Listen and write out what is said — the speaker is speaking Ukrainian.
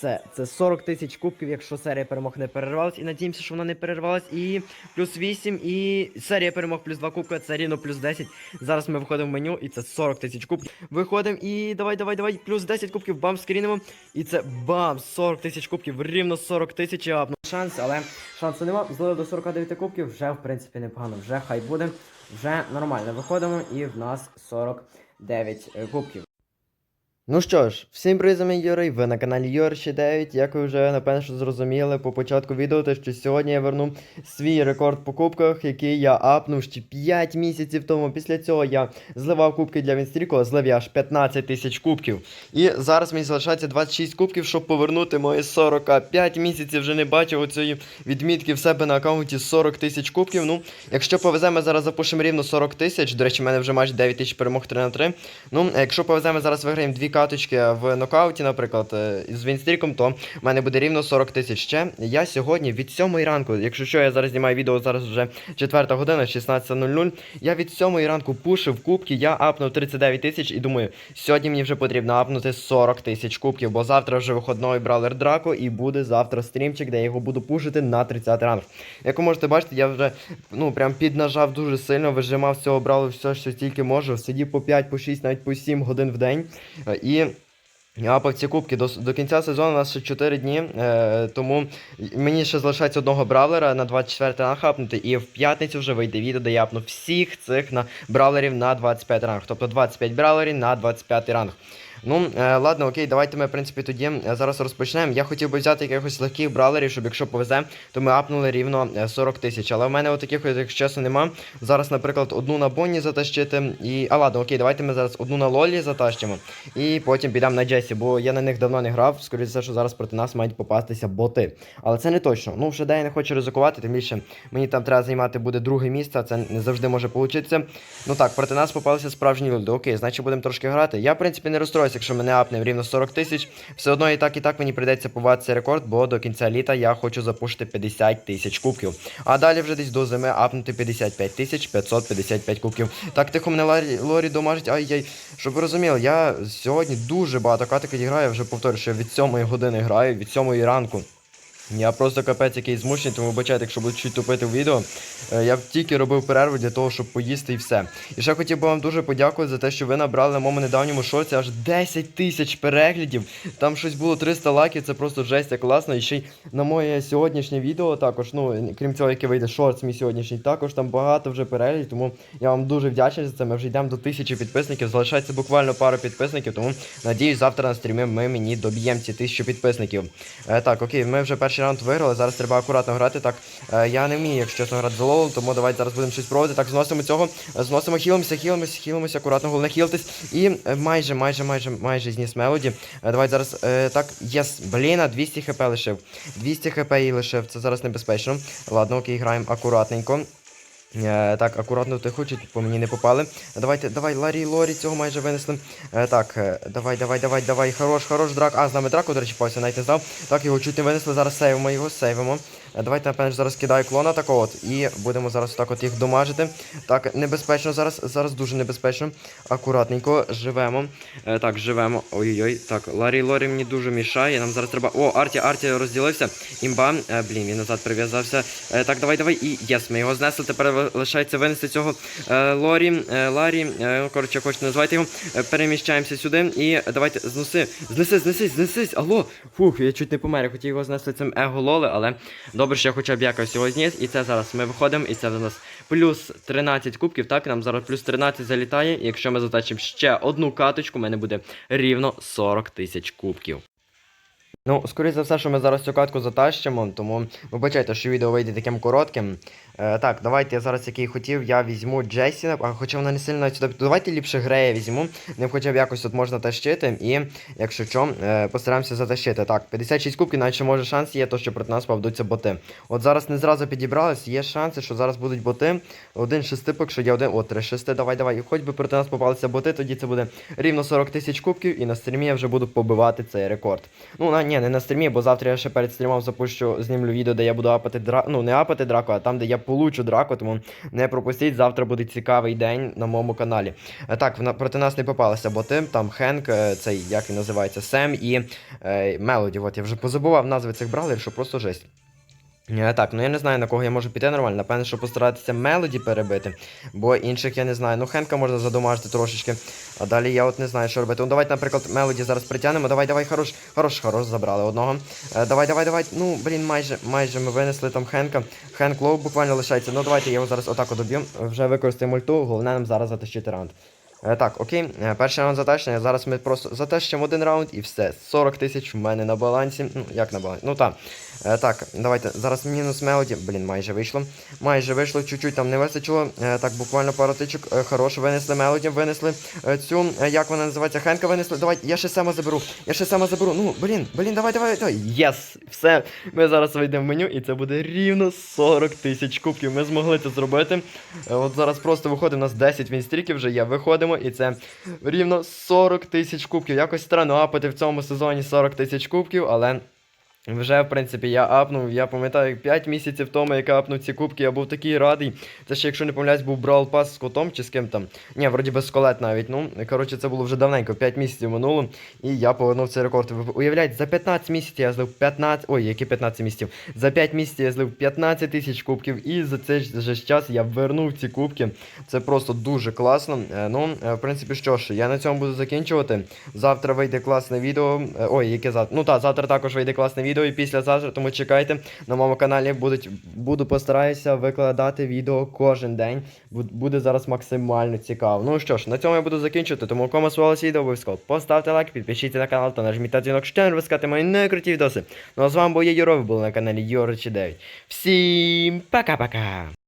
все. Це 40 тисяч кубків, якщо серія перемог не перервалась. І надіємося, що вона не перервалась. І плюс 8, і серія перемог плюс 2 кубка, це рівно плюс 10. Зараз ми виходимо в меню, і це 40 тисяч кубків. Виходимо і давай, давай, давай. Плюс 10 кубків, бам, скрінемо. І це бам! 40 тисяч кубків, рівно 40 тисяч і апну. Шанс, але шансу нема. Злили до 49 кубків, вже в принципі непогано. Вже хай буде. Вже нормально. Виходимо, і в нас 49 е, кубків. Ну що ж, всім привіт, Юрій, ви на каналі Юр 9. Як ви вже напевно що зрозуміли по початку відео, те, що сьогодні я верну свій рекорд по кубках, який я апнув ще 5 місяців тому. Після цього я зливав кубки для Вінстріку, злив я аж 15 тисяч кубків. І зараз мені залишається 26 кубків, щоб повернути мої 45 місяців. Вже не бачив оцієї відмітки в себе на аккаунті 40 тисяч кубків. Ну, якщо повеземо, зараз запушимо рівно 40 тисяч. До речі, в мене вже майже 9 тисяч перемог 3 на 3. Ну, якщо повеземо, зараз виграємо дві каточки в нокауті, наприклад, е, з Вінстріком, то в мене буде рівно 40 тисяч ще. Я сьогодні від 7 ранку, якщо що, я зараз знімаю відео, зараз вже 4 година, 16.00. Я від 7 ранку пушив кубки, я апнув 39 тисяч і думаю, сьогодні мені вже потрібно апнути 40 тисяч кубків, бо завтра вже виходної бралер Драко і буде завтра стрімчик, де я його буду пушити на 30 ранг. Як ви можете бачити, я вже ну прям піднажав дуже сильно, вижимав з цього бралу все, що тільки можу. Сидів по 5, по 6, навіть по 7 годин в день. Е, І я по ці кубки до, до кінця сезону у нас ще 4 дні, е, тому мені ще залишається одного бравлера на 24 ранг хапнути, і в п'ятницю вже вийде відео, де я апну всіх цих на бравлерів на 25 ранг. Тобто 25 бравлерів на 25 ранг. Ну, е, ладно, окей, давайте ми, в принципі, тоді е, зараз розпочнемо. Я хотів би взяти якихось легких бравлерів, щоб якщо повезе, то ми апнули рівно е, 40 тисяч. Але в мене отаких, от, якщо чесно, нема. Зараз, наприклад, одну на Бонні затащити. І. А ладно, окей, давайте ми зараз одну на Лолі затащимо. І потім підемо на Джесі, бо я на них давно не грав. Скоріше за що зараз проти нас мають попастися боти. Але це не точно. Ну, вже де я не хочу ризикувати, тим більше мені там треба займати буде друге місце, а це не завжди може получитися. Ну так, проти нас попалися справжні люди. Окей, значить будемо трошки грати. Я, в принципі, не розстроюся, якщо мене апне рівно 40 тисяч. Все одно і так, і так мені прийдеться побувати цей рекорд, бо до кінця літа я хочу запушити 50 тисяч кубків. А далі вже десь до зими апнути 55 тисяч 555 кубків. Так тихо мене Ларі, Лорі домажить. Ай-яй. Щоб ви розуміли, я сьогодні дуже багато катиків граю, вже повторюю, що я від 7 години граю, від 7 ранку. Я просто капець який змушений, тому вибачайте, якщо буду чуть тупити в відео. Е, Я тільки робив перерву для того, щоб поїсти і все. І ще хотів би вам дуже подякувати за те, що ви набрали на моєму недавньому шорті аж 10 тисяч переглядів. Там щось було 300 лайків, це просто жесть, як класно. І ще й на моє сьогоднішнє відео також, ну, крім цього, яке вийде шорт мій сьогоднішній, також там багато вже переглядів, тому я вам дуже вдячний за це. Ми вже йдемо до тисячі підписників. Залишається буквально пару підписників, тому надіюсь, завтра на стрімі ми мені доб'ємо ці тисячу підписників. Е, так, окей, ми вже перший раунд виграли. Зараз треба акуратно грати. Так, е, я не вмію, якщо чесно, грати за лол, тому давайте зараз будемо щось проводити. Так, зносимо цього, зносимо, хілимося, хілимося, хілимося, акуратно, головне хілитись. І майже, майже, майже, майже зніс мелоді. Е, давайте зараз. Е, так, єс, блін, а 200 хп лишив. 200 хп їй лишив, це зараз небезпечно. Ладно, окей, граємо акуратненько. Е, так, акуратно тихо, чуть по мені не попали. Давайте, давай, Ларі, Лорі, цього майже винесли. Е, так, е, давай, давай, давай, давай. Хорош, хорош драк. А, з нами драку, до речі, пався, навіть не знав. Так, його чуть не винесли, зараз сейвимо його, сейвимо. Давайте, напевно, зараз кидаю клона такого от. І будемо зараз так от їх домажити. Так, небезпечно зараз, зараз дуже небезпечно. Акуратненько, живемо. Так, живемо. Ой-ой-ой. Так, Ларі, Лорі мені дуже мішає. Нам зараз треба. О, Арті, Арті розділився. Імба. Блін, він назад прив'язався. Так, давай, давай. І єс, ми його знесли. Тепер лишається винести цього е, Лорі, е, Ларі. Е, ну, коротше, хочете назвати його. Переміщаємося сюди. І давайте зноси. Знеси, знесись, знесись. Алло. Фух, я чуть не помер. Я хотів його знести цим его лоли, але добре, що я хоча б якось його зніс. І це зараз ми виходимо, і це в нас плюс 13 кубків. Так, нам зараз плюс 13 залітає. І якщо ми затачимо ще одну каточку, у мене буде рівно 40 тисяч кубків. Ну, скоріше за все, що ми зараз цю катку затащимо, тому вибачайте, що відео вийде таким коротким. Е, так, давайте я зараз який хотів, я візьму Джесі, а хоча вона не сильно сюди. Давайте ліпше Грея візьму, ним хоча б якось тут можна тащити. І, якщо що, е, постараємося затащити. Так, 56 кубків, наче може шанс є, то що проти нас поведуться боти. От зараз не зразу підібрались, є шанси, що зараз будуть боти. Один шестипок, що є один. О, три шести, давай, давай. І хоч би проти нас попалися боти, тоді це буде рівно 40 тисяч кубків, і на стрімі я вже буду побивати цей рекорд. Ну, на, ні, не на стрімі, бо завтра я ще перед стрімом запущу, знімлю відео, де я буду апати драку. Ну, не апати драку, а там, де я получу драку, тому не пропустіть. Завтра буде цікавий день на моєму каналі. Е, Так, вона проти нас не попалися боти. Там Хенк, е, цей, як він називається, Сем і е, Мелоді. От я вже позабував назви цих бралерів, що просто жесть. Е, Так, ну я не знаю на кого я можу піти нормально. Напевно, що постаратися мелоді перебити, бо інших я не знаю. Ну, Хенка можна задомажити трошечки. А далі я от не знаю, що робити. Ну давайте, наприклад, мелоді зараз притягнемо. Давай, давай, хорош, хорош, хорош, забрали одного. Е, давай, давай, давай. Ну, блін, майже, майже ми винесли там Хенка. Хенк лоу буквально лишається. Ну давайте я його зараз отак от доб'ю. Вже використаємо ульту, головне нам зараз затащити раунд. Е, так, окей, е, перший раунд затащення. Зараз ми просто затащимо один раунд і все. 40 тисяч в мене на балансі. Ну, як на балансі? Ну так. Е, так, давайте. Зараз мінус мелоді. Блін, майже вийшло. Майже вийшло, чуть-чуть там не вистачило. Е, так, буквально пару тичок. Е, хорош, винесли мелоді, винесли е, цю, е, як вона називається, Хенка винесли. Давай, я ще сама заберу. Я ще сама заберу. Ну, блін, блін, давай, давай, давай. Єс! Все. Ми зараз вийдемо в меню, і це буде рівно 40 тисяч кубків. Ми змогли це зробити. Е, От зараз просто виходить, у нас 10 вінстріків вже є. Виходимо, і це рівно 40 тисяч кубків. Якось странно апати в цьому сезоні 40 тисяч кубків, але. Вже, в принципі, я апнув, я пам'ятаю, 5 місяців тому, як я апнув ці кубки, я був такий радий. Це ще, якщо не помиляюсь, був Brawl Pass з котом чи з ким там. Ні, вроді без колет навіть. Ну, коротше, це було вже давненько, 5 місяців минуло, і я повернув цей рекорд. Ви уявляєте, за 15 місяців я злив 15. Ой, які 15 місяців. За 5 місяців я злив 15 тисяч кубків, і за цей же час я вернув ці кубки. Це просто дуже класно. Е, Ну, е, в принципі, що ж, я на цьому буду закінчувати. Завтра вийде класне відео. Е, Ой, яке завтра. Ну так, завтра також вийде класне відео і післязавтра, тому чекайте. На моєму каналі будуть, буду постараюся викладати відео кожен день. Буде зараз максимально цікаво. Ну що ж, на цьому я буду закінчувати. Тому кому сподобалось відео, обов'язково поставте лайк, підпишіться на канал та нажміть на дзвінок, щоб не розкати мої найкруті відоси. Ну а з вами був я Юро, ви були на каналі Юричі 9. Всім пока-пока!